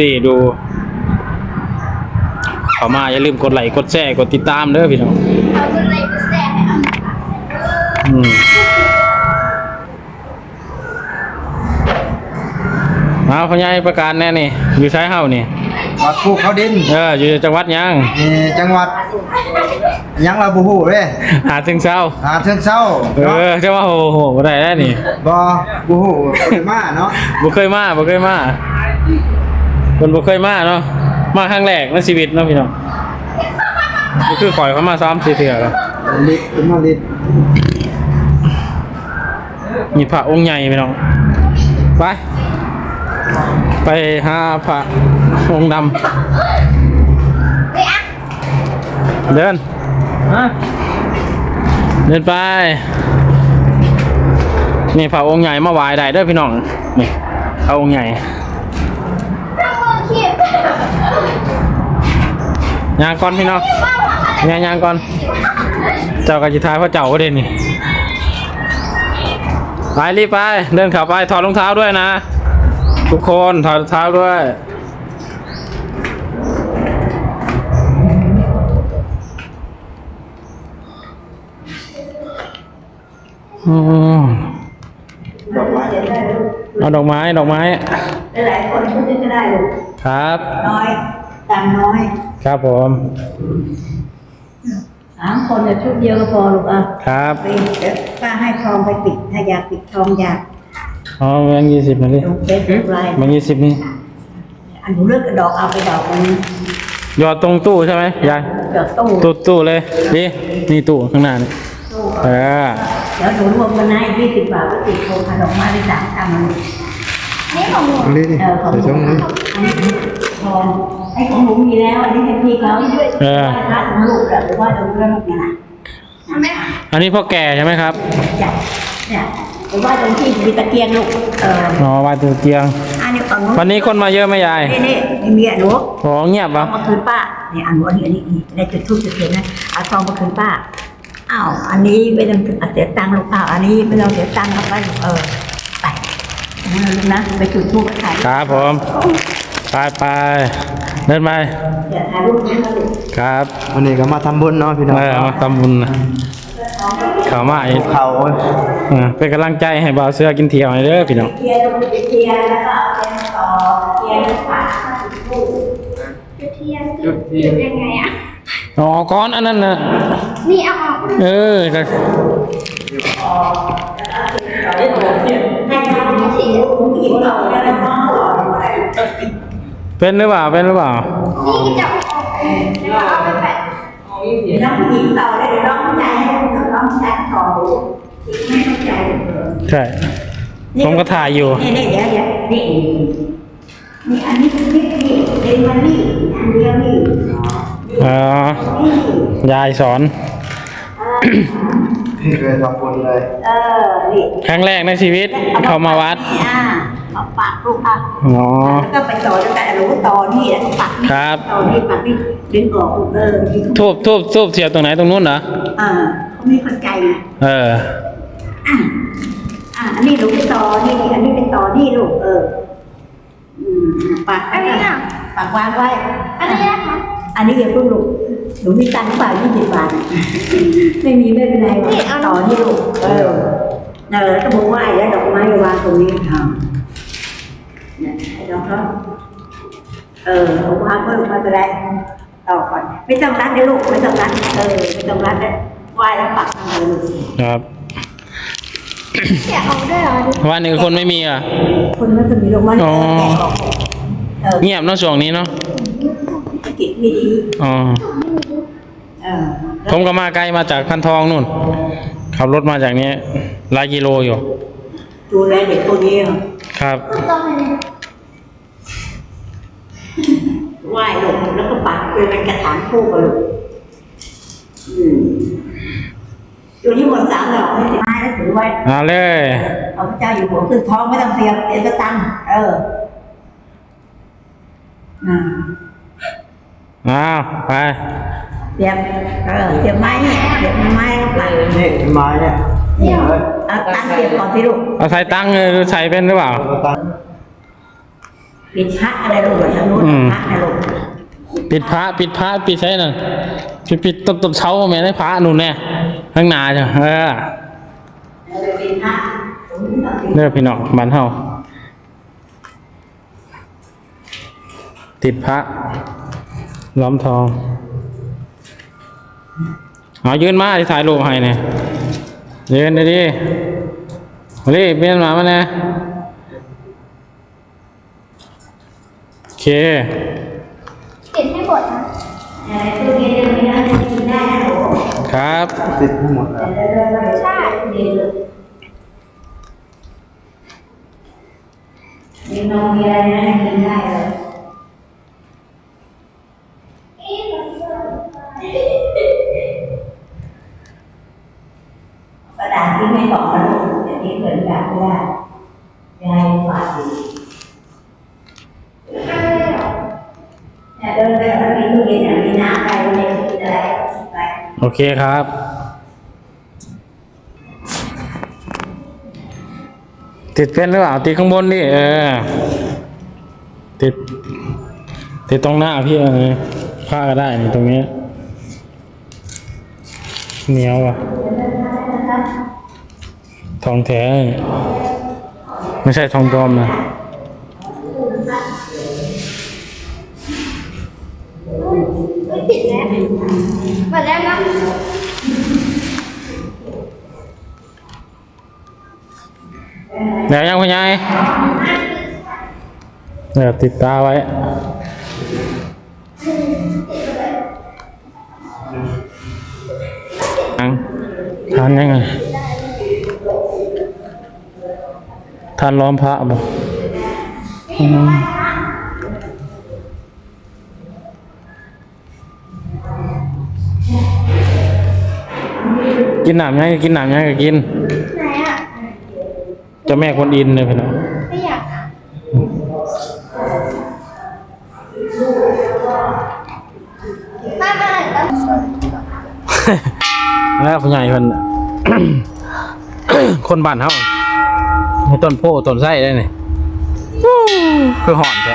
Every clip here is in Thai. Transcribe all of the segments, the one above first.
นี่ดูเข้ามาอย่าลืมกดไลค์กดแชร์กดติดตามเด้อพี่น้องเอาจนไหนก็แสบให้เอาหน่อยค่ะอืมมาพ่อใหญ่ประกาศแน่นี่ อยู่ใช้เฮานี่ วัดภูเขาดินเออ อยู่จังหวัดหยัง นี่จังหวัดยังเราบ่ฮู้เด้หาถึงเช้า หาเชิงเซาเอเนาะอจะว่าโอ้โหบ่ได้แล้วนี่บ่บ่ฮู้บ่ได้มาเนาะบ่เคยมาบ่เคยมา คนบ่เคยมาเนาะมาครั้งแรกในชีวิตเนาะพี่น้องก็คือข่อยเข้ามาซ้ำสี่เทื่อแล้วลิดขึ้นมาลิดมีพระองค์ใหญ่พี่น้องไป ไปหาพระองค์ดเฮ้ยอะำเดินเดินไป นี่พระองค์ใหญ่มาไหว้ได้เด้อพี่น้องนี่พระองค์ใหญ่ ต้องมือขีด ยางก่อนพี่น้องยางยางก่อน เจ้ากับจิทายพระเจ้าก็เด่นนี่ไปรีบไป เดินเขับไปถอดรองเท้าด้วยนะ ทุกคนถอดรองเท้าด้วยอืมเอาดอกไม้ ดอกไม้ หลายๆคนพูดก็ได้ลูกครับ น้อย ตังค์น้อยครับผม สามคนเนี่ยชุดเดียวก็พอลูกอะครับ ไปเดี๋ยวป้าให้ทองไปปิด ถ้าอยากปิดทองอยากอ๋อแบงค์ยี่สิบมาดิลงเฟซบุ๊กไลน์แบงค์ยี่สิบนี่ อันหนูเลือกกระดอกเอาไปดอกมันหยอดตรงตู้ใช่ไหมยาย ดอกตู้ตู้ตู้เลยนี่นี่ตู้ข้างหน้านี่ตู้เออเดี๋ยวหนูรวมกันให้ยี่สิบบาทก็ติดโครงขนมมาได้สามตังค์มันนี่ของหนูลิดนี่เออของหใส่นูช่องนี้ อันนี้ทองไอ้ของหนูมีแล้วอันนี้ให้พี่เขาด้วยเออ พระของลูกหรือว่าจะเรื่องนี่ยนะทำไหมอันนี้พ่อแก่ใช่ไหมครับจ้ะเนี่ยหรือว่าตรงที่มีตะเกียงลูกเอออ๋อวาดตัวเตียง อันนี้ฝั่งนู้นวันนี้คนมาเยอะไหมยายนี่นี่นี่มีอะหนูโอ้เงียบเอาปะมาคืนป้าเนี่ยอันนูอันนี้อันนี้นี่ในจุดทูบจุดเทียนนะเอาทองมาคืนป้าอ้าวอันนี้ไม่ต้องเสียตังค์ลูกอ้าวอันนี้ไม่ต้องเสียตังค์เอาไปลูกเออไปนะลูกนะไปจุดทูบไปถ่าย ครับผมไปไป เดินไปเดี๋ยวถ่ายรูปนี้นะลูกครับวันนี้ก็มาทำบุญเนาะพี่น้องเออมาทำบุญนะเขามาอีกเขาเออเป็นกำลังใจให้บ่าวเสื้อกินเที่ยวให้เด้อพี่น้องเทียนลูกไปเทียนแล้วก็เอาเทียนมาต่อเทียนมาฝากจุดทูบจุดเทียนจุดจุดยังไงอะอ๋อก้อนอันนั้นน่ะนี่เอาออกเออก็ให้ทำสีลูกหญิงเราแล้วน้ เป็นหรือเปล่า เป็นหรือเปล่านี่ก็จะเอาออกแล้วก็เอาไปแปะเดี๋ยวน้องผู้หญิงต่อเลยเดี๋ยวน้องผู้ชายให้น้องผู้ชายต่อดูไม่เข้าใจใช่ ผมก็ถ่ายอยู่ นี่นี่เดี๋ยวเดี๋ยวนี่นี่อันนี้นี่นี่เรียนมานี่อันเดียวนี่อ๋อนี่ยายสอนพี่เคยทำบุญเลย เออนี่ครั้งแรกในชีวิตเข้ามาวัดอ่ามาปากลูกอะอ๋อ แล้วก็ไปต่อด้วยกันรู้ต่อนี่แล้วก็ปักนี่ครับ ต่อนี่ปักนี่ดึงออกเออนี่ทูบทูบทูบเสียบตรงไหนตรงนู้นเหรอ อ่าเขาไม่เข้าใจไงเออ อะอะอันนี้หนูไปต่อนี่อันนี้ไปต่อนี่ลูกเอออืมปากอันนี้อะ ปากวางไว้ อันนี้นะคะอันนี้อย่าเพิ่งลูกหนูมีตังค์หรือเปล่ายี่สิบบาท ไม่มีไม่เป็นไรหรอกต่อนี่ลูก เออเออแล้วก็บอกว่าแล้วดอกไม้วางตรงนี้ทำ เนี่ยให้น้องเขาเออเอาวางก็ลงมาไปเลยต่อก่อนไม่ต้องรัดเลยลูกไม่ต้องรัดเออไม่ต้องรัดเลยไหว้แล้วปักทำเลยลูกครับ แกะออกด้วยเหรอวันนี้คนไม่มีอะ คนมันจะมีลงมาอ๋อแกะออกเออเงียบเนอะช่วงนี้เนาะกิจไม่ดีอ๋อเออผมก็มาไกลมาจากพันทองนู่น ขับรถมาจากนี้หลายกิโลอยู่ ดูแลเด็กตัวนี้เหรอครับ ต้องเลย ไหว้ลูกแล้วก็ปักเป็นกระถางคู่กับลูกอืมตัวนี้หมดสามดอกไม่ติดไม้แล้วถือไว้เอาเลยเอาพระเจ้าอยู่หัวขึ้นท้องไม่ต้องเสียบเสียจะตังค์เอออ่าอ้าวไปเสียบเออเสียบไม้เนี่ยเสียบไม้แล้วปักนี่ไม้เนี่ยนี่เลยเอาตังค์เสียบก่อนสิลูกเอาใส่ตังค์เลยใส่เป็นหรือเปล่า เอาตังค์ ปิดพระอะไรลูกทางโน้นพระนะลูกปิดพระปิดพระปิดใช่น่ะปิดปิดต้นต้นเช้าแม่ได้พระนู่นแน่ข้างหน้าจ้ะเออปิดพระเด้อพี่น้องบ้านเฮาติดพระ ล้อมทองเอายืนมาที่ถ่ายรูปให้เนี่ยยืนดีๆมาดิเปลี่ยนมามาเนี่ย โอเคติดให้หมดนะอะไรตู้เย็นยังไม่ได้กินได้นะลูกครับ ติดให้หมดแล้วใช่มีนมมีอะไรนะกินได้เลยกระดาษที่ไม่บอกนะลูกอย่างนี้เหมือนแบบว่ายายฝากอยู่เนี่ยเดินไปแล้วมีตู้เย็นมีน้ำอะไรในกินอะไรไป โอ เคครับ ติดเป็นหรือเปล่าติดข้างบนดิเออ ติด ติดตรงหน้าพี่เออผ้าก็ได้นี่ตรงนี้เหนียวอะทองแท้ ไม่ใช่ทองปลอมนะไม่ติดแล้ว หมดแล้วนะเดี๋ยวยังคุณยายเดี๋ยวติดตาไว้ทานทานยังไง ทานล้อมพระบ่ กินหนามยังกินหนามยังก็กิน ไหนอะเจะแม่คนอินเลยพี่น้องไม่อยากอะไม่ไม่ต้องแล้วผู้ใหญ่คนคนบ้านเฮามีต้นโพต้นไส้ได้นี่คือหอนแท้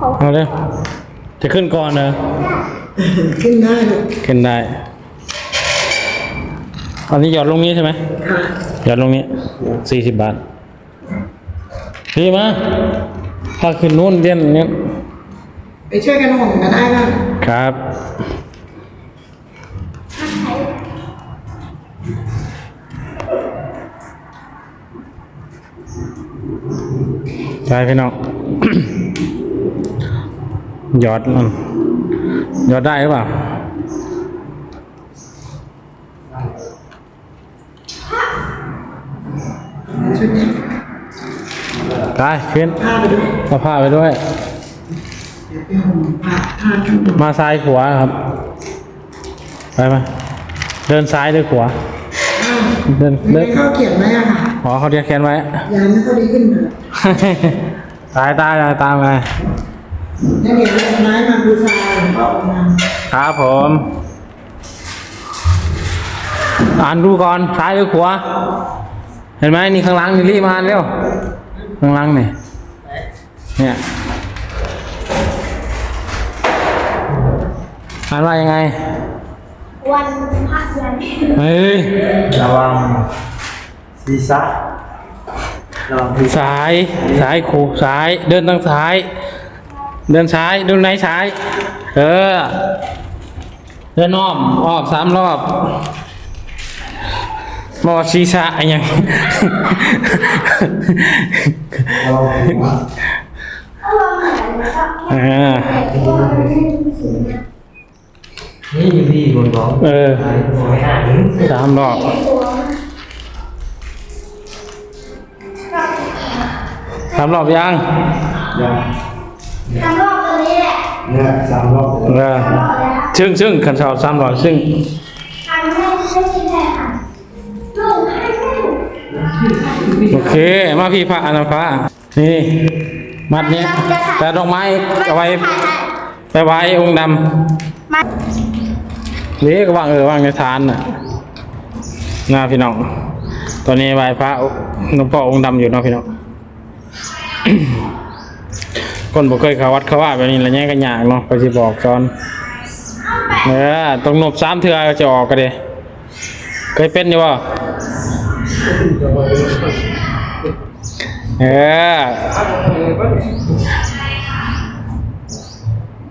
เขาเขาเอาเลยจะขึ้นก่อนเนอะขึ้นได้เลยขึ้นได้ อันนี้หยอดลงนี้ใช่ไหมหยอดลงนี้สี่สิบบาทพี่มาถ้าขึ้นนู้นเรียนเนี้ยไปช่วยกันห่มกันได้นะครับใช่พี่น้องห ยอดมันหยอดได้หรือเปล่าชุดนี้ได้ขึ้นผ้าไปด้วยเอาผ้าไปด้วยเดี๋ยวไปห่มผ้าผ้าข้างบนมาซ้ายขวาครับ ไปไหมเดินซ้ายหรือขวา เดินไม่เดินเข้าเขียนไหมอะค่ะขอเขาเรียกแคนไว้ยานไม่ค่อยดีขึ้นเลยตายตายตายตามไป แล้วเดี๋ยวเอาไม้มาบูชาหลวงพ่อองค์นั้นครับผม อ่านดูก่อนซ้ายหรือขวาเห็นไหมนี่ข้างหลังนี่รีบมาเร็วข้างหลังนี่เนี่ยอ่านว่ายังไง วันพระยันเฮ้ยระวังศีรษะระวังศีรษะซ้ายซ้ายครูซ้ายเดินทางซ้าย เดินซ้ายเดินไหนซ้าย เออ เดินอ้อมอ้อมสามรอบมอชีชะอะไรยังระวังหัวเอาอ่านี่พี่บนร้องเออสามรอบสามรอบยังยัง ทำรอบตัวนี้แหละเนี่ยสามรอบเออซึ่งซึ่งขันสอบสามรอบซึ่งทำให้ไม่ใช่แค่ค่ะลูกให้ไม่ถูกโอเค มาพี่พระอนาพระนี่ มัดเนี้ยแต่ดอกไม้เอาไว้ไปไว้องค์ดมาำนี่ก็วางเออวางในทานน่ะน่าพี่น้อง ตอนนี้ไหว้พระหลวงพ่อองค์ดำอยู่เนาะพี่น้อง คนบ่เคยเขาวัดเขาว่าแบบนี้ละแย่กันยากเนาะไปสิบอกสอนเออต้องนบสามเทือจะออกกันเด้เคยเป็นอยู่บ่เออ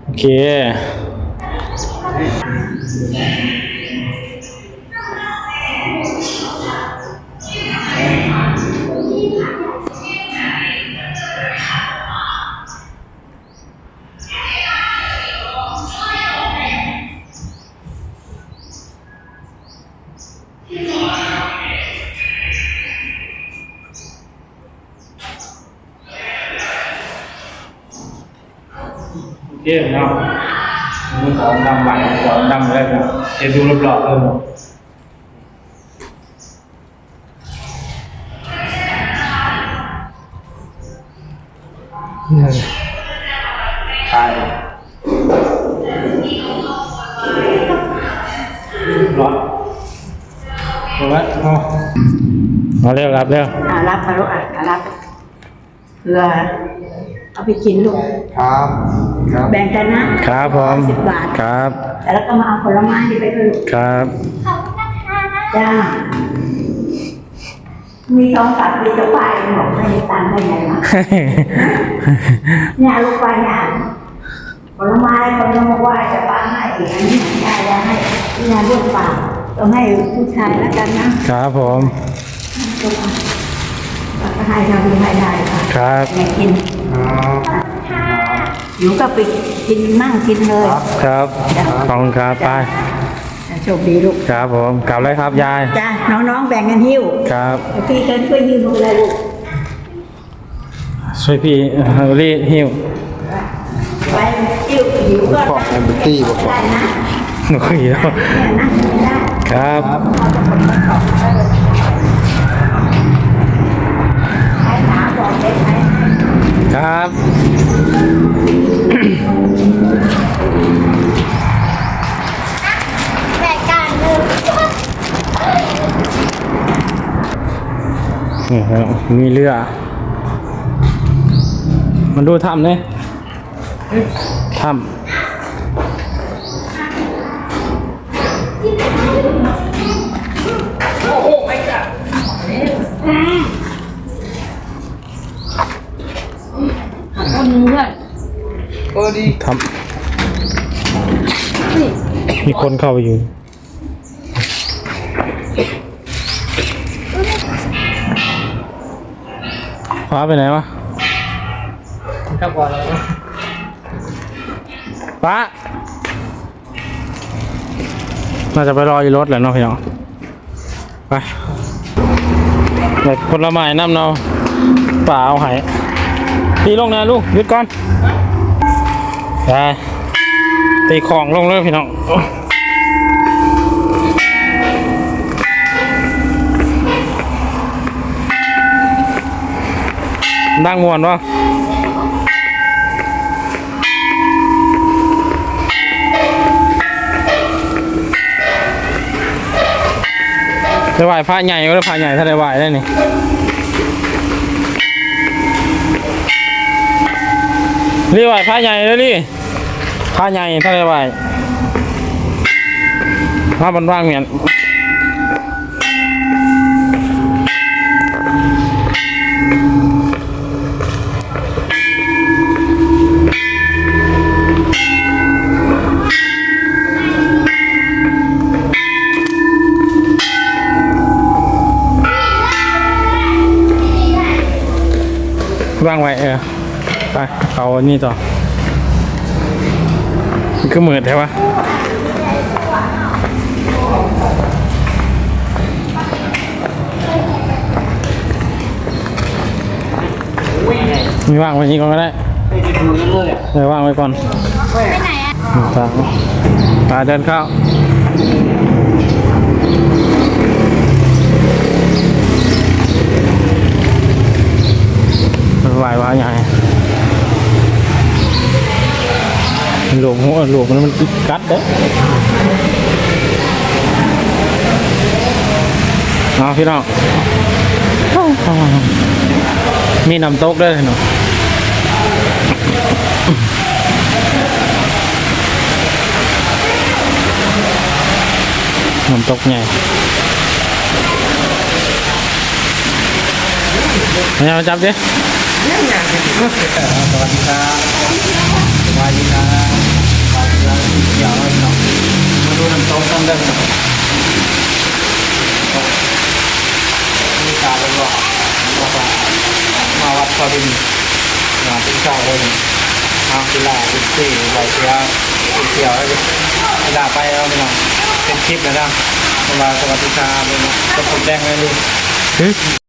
โอเค ยี่ยมเนาะมือของดำใหม่ของดำแล้วนะจะดูรอบๆเลยเนาะตายร้อนเอาไว้เอาเอาเร็วครับเร็วอ่ารับมาลูกอะอ่ารับ เพื่อเอาไปกินลูก ครับ ครับ แบ่งกันนะครับผมสิบบาท ครับแล้วก็มาเอาผลไม้นี่ไปด้วยลูกครับ ขอบคุณนะคะจ้า มีทองตัดมีจะไปบอกไม่มีตังค์ได้ไงวะเนี่ยลูกไปเนี่ยผลไม้คนก็บอกว่าจะปังให้อีกอันนี้ยายจะให้ที่ยายเลือกเปล่าต้องให้ผู้ชายแล้วกันนะครับผม ก็ให้ทำดีให้ได้ค่ะครับแม่กินครับหนูก็ไปกินมั่งกินเลยครับขอบคุณครับไปโชคดีลูกครับผมกลับเลยครับยายจ้าน้องๆแบ่งกันหิ้วครับเดี๋ยวพี่จะช่วยยืมมือเลยลูกช่วยพี่เฮอรี่หิ้วไปหิ้วหิวก็บอกแอมเบอร์ตี้บอกได้นะหนูขี้แล้วเนี่ยนะได้ครับ ครับแบ่งกันเลยนี่ครับ มีเรือ มันดูถ้ำเนี่ยถ้ คนเพื่อนำถ้ำมีคนเข้าไปอยู่ ฟ้าไปไหนวะครับก่อนแล้วฟ้า น่าจะไปรออยู่รถแหละเนาะพี่น้อง ไปแบบผลไม้น้ำเนาป่าเอาไห้ ตีลงนะลูกหยุดก่อนไปตีของลงเลยพี่น้องดังมวนวะได้ไหวพระใหญ่ก็ได้พระใหญ่ถ้าได้ไหวได้นี่ รีไหวพระใหญ่เลยรีพระใหญ่ถ้าได้ไหวพระบนว่างเหมียนวางไว้เออ ไปเอาอันนี้ต่อก็เหมือนใช่ปะมีว่างไว้นี้ก่อนก็ได้เดี๋ยวว่างไว้ก่อนไปไหนอะตาตาเดินเข้ามันไหวว่าใหญ่หล วมหัวหลวมมันมันกัดเด้อเอาพี่น้องมีน้ำตกด้วยเนาะน้ำตกใหญ่เอามาจับดิสวัสดีครับสวัสดีครับ สวัสดีครับเดี๋ยวเนาะมาดูน้ำตกกันเด้อเนาะมีการเลยว่าบอกว่ามาวัดพอดินมาเป็นเจ้าเลยทางกีฬาเป็นสี่ใบเสียเป็นเขียวแล้วกีฬาไปแล้วเนาะเป็นคลิปนะนะสวัสดีครับเลยนะจะผมแจ้งเลยดิเฮ้